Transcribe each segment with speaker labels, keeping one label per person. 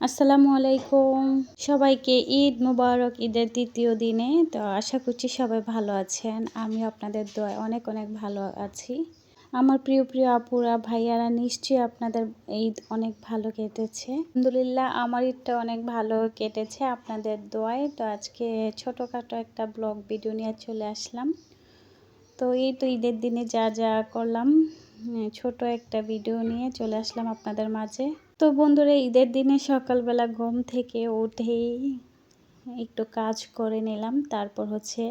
Speaker 1: আসসালামু আলাইকুম। সবাইকে ঈদ মুবারক, ঈদের তৃতীয় দিনে। তো আশা করছি সবাই ভালো আছেন। আমি আপনাদের দোয়ায় অনেক অনেক ভালো আছি। আমার প্রিয় প্রিয় আপুরা, ভাইয়ারা, নিশ্চয়ই আপনাদের ঈদ অনেক ভালো কেটেছে। আলহামদুলিল্লাহ, আমার ঈদটা অনেক ভালো কেটেছে আপনাদের দোয়ায়। তো আজকে ছোটোখাটো একটা ব্লগ ভিডিও নিয়ে চলে আসলাম। তো এই তো ঈদের দিনে যা যা করলাম ছোট একটা ভিডিও নিয়ে চলে আসলাম আপনাদের মাঝে। তো বন্ধুরা, ঈদের দিনে সকালবেলা ঘুম থেকে উঠেই একটু কাজ করে নিলাম। তারপর হচ্ছে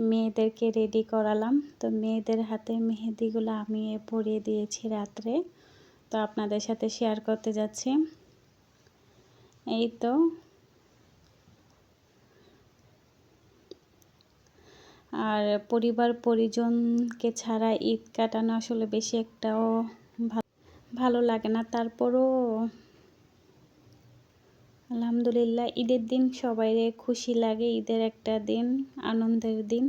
Speaker 1: মেয়েদেরকে রেডি করালাম। তো মেয়েদের হাতে মেহেদিগুলো আমি পরিয়ে দিয়েছি রাত্রে। তো আপনাদের সাথে শেয়ার করতে যাচ্ছি। এই তো। আর পরিবার পরিজনকে ছাড়া ঈদ কাটানো আসলে বেশি একটাও ভালো লাগে না। তারপরও আলহামদুলিল্লাহ ঈদের দিন সবাই খুশি লাগে, ঈদের একটা দিন, আনন্দের দিন।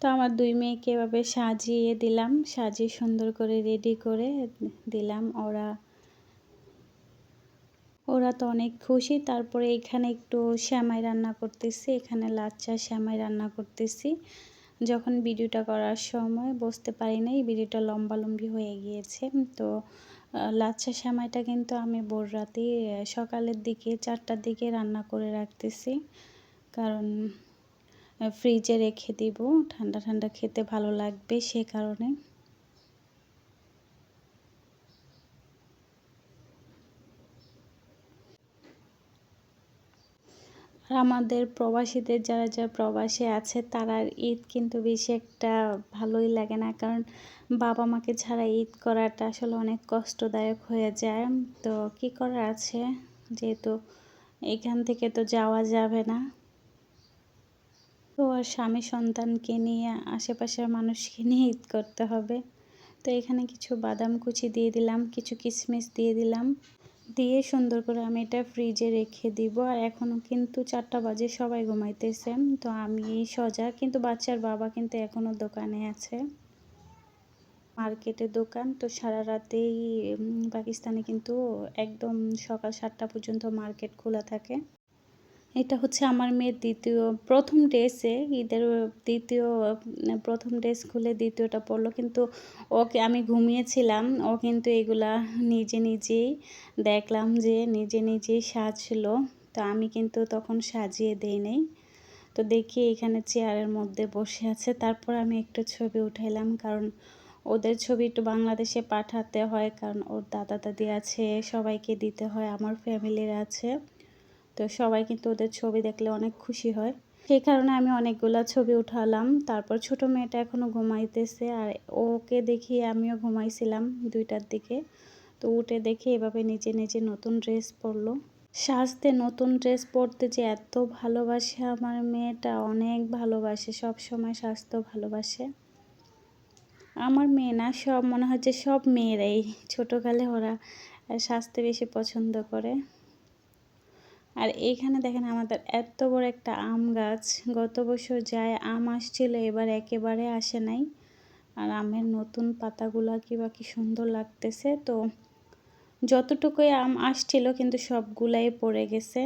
Speaker 1: তো আমার দুই মেয়েকে এভাবে সাজিয়ে দিলাম, সাজিয়ে সুন্দর করে রেডি করে দিলাম। ওরা ওরা তো অনেক খুশি। তারপরে এখানে একটু শ্যামাই রান্না করতেছি, এখানে লাচ্চা শ্যামাই রান্না করতেছি। যখন ভিডিওটা করার সময় বসতে পারি নাই ভিডিওটা লম্বালম্বি হয়ে গিয়েছে। তো লাচ্ছা সেমাইটা কিন্তু আমি ভোর রাতে সকালের দিকে চারটার দিকে রান্না করে রাখতেছি। কারণ ফ্রিজে রেখে দিব। ঠান্ডা ঠান্ডা খেতে ভালো লাগবে সে কারণে। আর আমাদের প্রবাসীদের যারা যারা প্রবাসী আছে তারা ঈদ কিন্তু বেশি একটা ভালোই লাগে না। কারণ বাবা মাকে ছাড়া ঈদ করাটা আসলে অনেক কষ্টদায়ক হয়ে যায়। তো কি করার আছে? যেহেতু এখান থেকে তো যাওয়া যাবে না। তো আর স্বামী সন্তানকে নিয়ে, আশেপাশের মানুষকে নিয়ে ঈদ করতে হবে। তো এখানে কিছু বাদাম কুচি দিয়ে দিলাম, কিছু কিশমিশ দিয়ে দিলাম। দিয়ে সুন্দর করে আমি এটা ফ্রিজে রেখে দিব। আর এখনও কিন্তু চারটা বাজে, সবাই ঘুমাইতেছে তো আমি সজা কিন্তু বাচ্চার বাবা কিন্তু এখনও দোকানে আছে। মার্কেটের দোকান, তো সারা রাতেই পাকিস্তানে কিন্তু একদম সকাল সাতটা পর্যন্ত মার্কেট খোলা থাকে। এটা হচ্ছে আমার মেয়ের দ্বিতীয়, প্রথম ড্রেসে, ঈদের দ্বিতীয় প্রথম ড্রেস খুলে দ্বিতীয়টা পরলো। কিন্তু ওকে আমি ঘুমিয়েছিলাম, ও কিন্তু এগুলা নিজে নিজেই দেখলাম যে নিজে নিজেই সাজলো। তো আমি কিন্তু তখন সাজিয়ে দেই নেই। তো দেখি এখানে চেয়ারের মধ্যে বসে আছে। তারপর আমি একটু ছবি উঠাইলাম, কারণ ওদের ছবি একটু বাংলাদেশে পাঠাতে হয়, কারণ ওর দাদা দাদি আছে, সবাইকে দিতে হয়, আমার ফ্যামিলির আছে। তো সবাই কিন্তু ওদের ছবি দেখলে অনেক খুশি হয়। সেই কারণে আমি অনেকগুলো ছবি উঠালাম। তারপর ছোট মেয়েটা এখনও ঘুমাইতেছে আর ওকে দেখি আমিও ঘুমাইছিলাম দুইটার দিকে। তো উঠে দেখে এভাবে নিজে নিজে নতুন ড্রেস পরলো। সাজতে নতুন ড্রেস পরতে যে এত ভালোবাসে আমার মেয়েটা, অনেক ভালোবাসে, সব সময় স্বাস্থ্য ভালোবাসে। আমার মেয়ে না, সব মনে হয় যে সব মেয়েরাই। ছোটোকালে ওরা সাজতে বেশি পছন্দ করে। আর এইখানে দেখেন আমাদের এত বড় একটা আম গাছ। গত বছর যায় আম আসছিল, এবার একেবারে আসে নাই। আর আমের নতুন পাতাগুলো কি বা কি সুন্দর লাগতেছে। তো যতটুকুই আম আসছিল কিন্তু সবগুলাই পড়ে গেছে।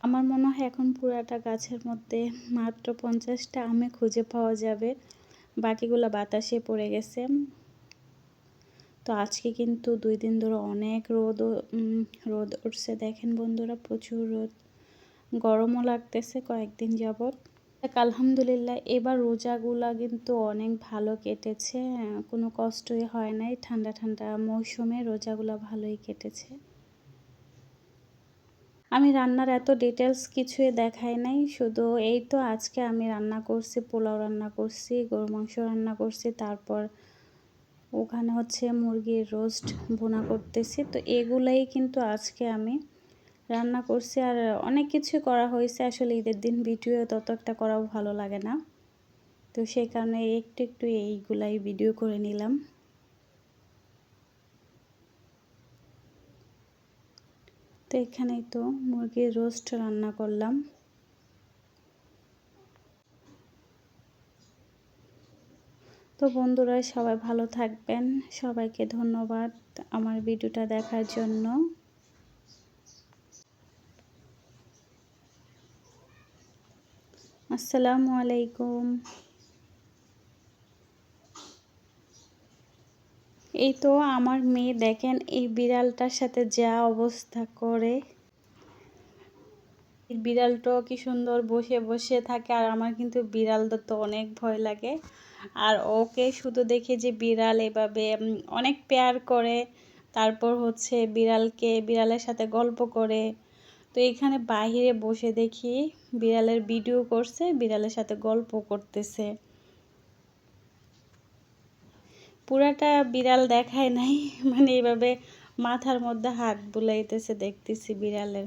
Speaker 1: আমার মনে হয় এখন পুরাটা গাছের মধ্যে মাত্র পঞ্চাশটা আমে খুঁজে পাওয়া যাবে। বাকিগুলো বাতাসে পড়ে গেছে। তো আজকে কিন্তু দুই দিন ধরে অনেক রোদ রোদ উঠছে। দেখেন বন্ধুরা, প্রচুর রোদ। গরমও লাগতেছে কয়েকদিন যাবৎ। আলহামদুলিল্লাহ, এবার রোজাগুলা কিন্তু অনেক ভালো কেটেছে। কোনো কষ্টই হয় নাই। ঠান্ডা ঠান্ডা মৌসুমে রোজাগুলো ভালোই কেটেছে। আমি রান্নার এত ডিটেলস কিছুই দেখাই নাই। শুধু এই তো আজকে আমি রান্না করছি, পোলাও রান্না করছি গরু মাংস রান্না করছি, তারপর ওখানে হচ্ছে মুরগির রোস্ট বোনা করতেছি। তো এগুলাই কিন্তু আজকে আমি রান্না করছি আর অনেক কিছু করা হয়েছে। আসলে ঈদের দিন ভিডিও তত একটা করাও ভালো লাগে না। তো সেই কারণে একটু একটু এইগুলাই ভিডিও করে নিলাম। তো এখানেই তো মুরগির রোস্ট রান্না করলাম। তো বন্ধুরা, সবাই ভালো থাকবেন। সবাইকে ধন্যবাদ আমার ভিডিওটা দেখার জন্য। আসসালামু আলাইকুম। এই তো আমার মেয়ে দেখেন, এই বিড়ালটার সাথে যা অবস্থা করে। বিড়ালটাও কি সুন্দর বসে বসে থাকে, আর আমার কিন্তু বিড়াল তো অনেক ভয় লাগে। আর ওকে শুধু দেখে যে বিড়াল এভাবে অনেক পেয়ার করে, তারপর হচ্ছে বিড়ালকে, বিড়ালের সাথে গল্প করে। তো এখানে বাহিরে বসে দেখি বিড়ালের ভিডিও করছে, বিড়ালের সাথে গল্প করতেছে। পুরাটা বিড়াল দেখায় নাই মানে এভাবে মাথার মধ্যে হাত বুলাইতেছে, দেখতেছি বিড়ালের।